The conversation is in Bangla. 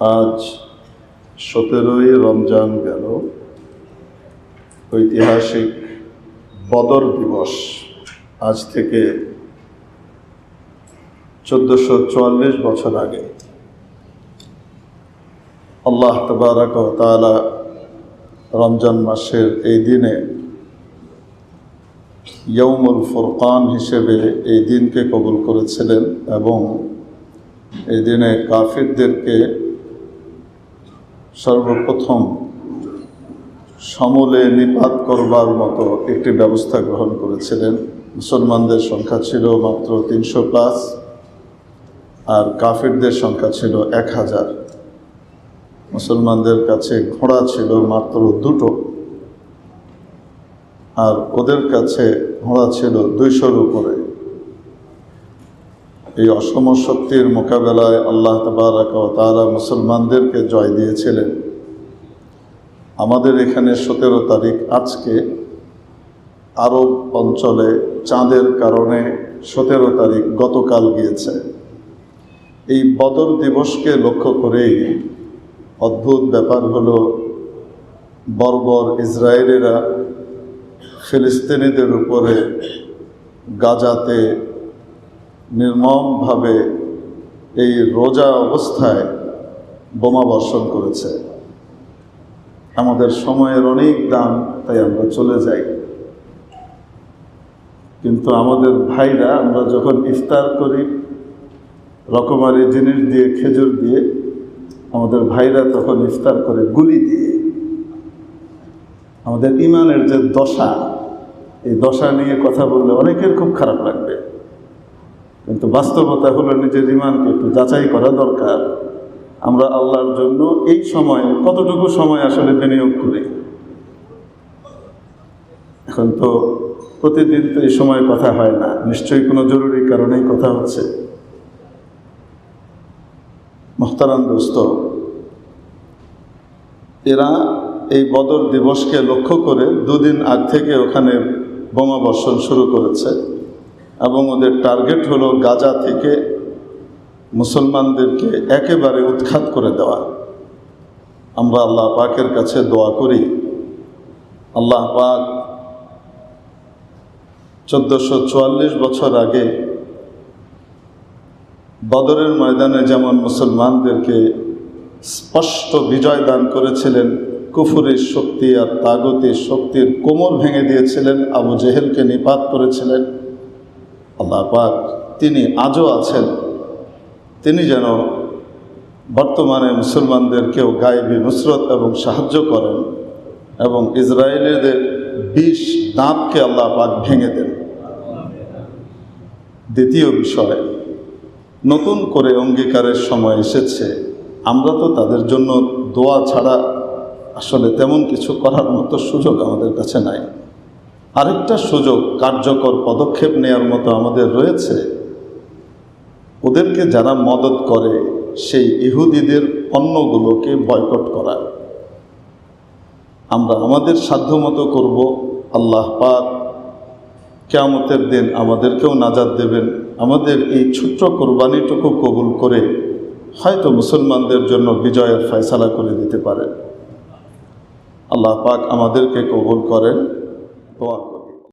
আজ সতেরোই রমজান গেল। ঐতিহাসিক বদর দিবস আজ থেকে চোদ্দশো চুয়াল্লিশ বছর আগে। আল্লাহ তবারক ও তাআলা রমজান মাসের এই দিনে ইয়ৌমুল ফুরকান হিসেবে এই দিনকে কবুল করেছিলেন এবং এই দিনে কাফিরদেরকে সর্বপ্রথম সমলে নিপাত করবার মতো একটি ব্যবস্থা গ্রহণ করেছিলেন। মুসলমানদের সংখ্যা ছিল মাত্র তিনশো প্লাস, আর কাফিরদের সংখ্যা ছিল এক হাজার। মুসলমানদের কাছে ঘোড়া ছিল মাত্র দুটো, আর ওদের কাছে ঘোড়া ছিল দুইশোর উপরে। এই অসম শক্তির মোকাবেলায় আল্লাহ তবারক তারা মুসলমানদেরকে জয় দিয়েছিলেন। আমাদের এখানে সতেরো তারিখ আজকে আরব অঞ্চলে চাঁদের কারণে সতেরো তারিখ গতকাল গিয়েছে। এই বদর দিবসকে লক্ষ্য করেই অদ্ভুত ব্যাপার হলো, বর্বর ইসরায়েলেরা ফিলিস্তিনিদের উপরে গাজাতে নির্মমভাবে এই রোজা অবস্থায় বোমা বর্ষণ করেছে। আমাদের সময়ের অনেক দাম, তাই আমরা চলে যাই। কিন্তু আমাদের ভাইরা, আমরা যখন ইফতার করি, রকমারি জিনিস দিয়ে, খেজুর দিয়ে, আমাদের ভাইরা তখন ইফতার করে গুলি দিয়ে। আমাদের ইমানের যে দশা, এই দশা নিয়ে কথা বললে অনেকের খুব খারাপ লাগবে। কিন্তু বাস্তবতা হলো নিজের ইমানকে একটু যাচাই করা দরকার। আমরা আল্লাহর জন্য এই সময়ে, কতটুকু সময় আসলে বিনিয়োগ করি? এখন তো প্রতিদিন তো এই সময় কথা হয় না, নিশ্চয়ই কোনো জরুরি কারণেই কথা হচ্ছে। মোহতারাম দোস্ত, এরা এই বদর দিবসকে লক্ষ্য করে দুদিন আগ থেকে ওখানে বোমা বর্ষণ শুরু করেছে। এবং ওদের টার্গেট হলো গাজা থেকে মুসলমানদেরকে একেবারে উৎখাত করে দেওয়া। আমরা আল্লাহ পাকের কাছে দোয়া করি। আল্লাহ পাক চোদ্দোশো চুয়াল্লিশ বছর আগে বদরের ময়দানে যেমন মুসলমানদেরকে স্পষ্ট বিজয় দান করেছিলেন, কুফুরের শক্তি আর তাগতির শক্তির কোমর ভেঙে দিয়েছিলেন, আবু জেহেলকে নিপাত করেছিলেন আল্লাহ পাক তিনি আজও আছেন। তিনি যেন বর্তমানে মুসলমানদেরকেও গায়েবী নুসরত এবং সাহায্য করেন এবং ইসরায়েলিদের বিষ দাঁতকে আল্লাহ পাক ভেঙে দেন। দ্বিতীয় বিষয়, নতুন করে অঙ্গীকারের সময় এসেছে। আমরা তো তাদের জন্য দোয়া ছাড়া আসলে তেমন কিছু করার মতো সুযোগ আমাদের কাছে নাই। আরেকটা সুযোগ কার্যকর পদক্ষেপ নেওয়ার মতো আমাদের রয়েছে। ওদেরকে যারা মদত করে, সেই ইহুদিদের পণ্যগুলোকে বয়কট করা। আমরা আমাদের সাধ্যমতো করব, আল্লাহ পাক কেয়ামতের দিন আমাদেরকেও নাজাদ দেবেন। আমাদের এই ছোট্ট কোরবানিটুকু কবুল করে হয়তো মুসলমানদের জন্য বিজয়ের ফয়সালা করে দিতে পারেন। আল্লাহ পাক আমাদেরকে কবুল করেন। দোয়া করেন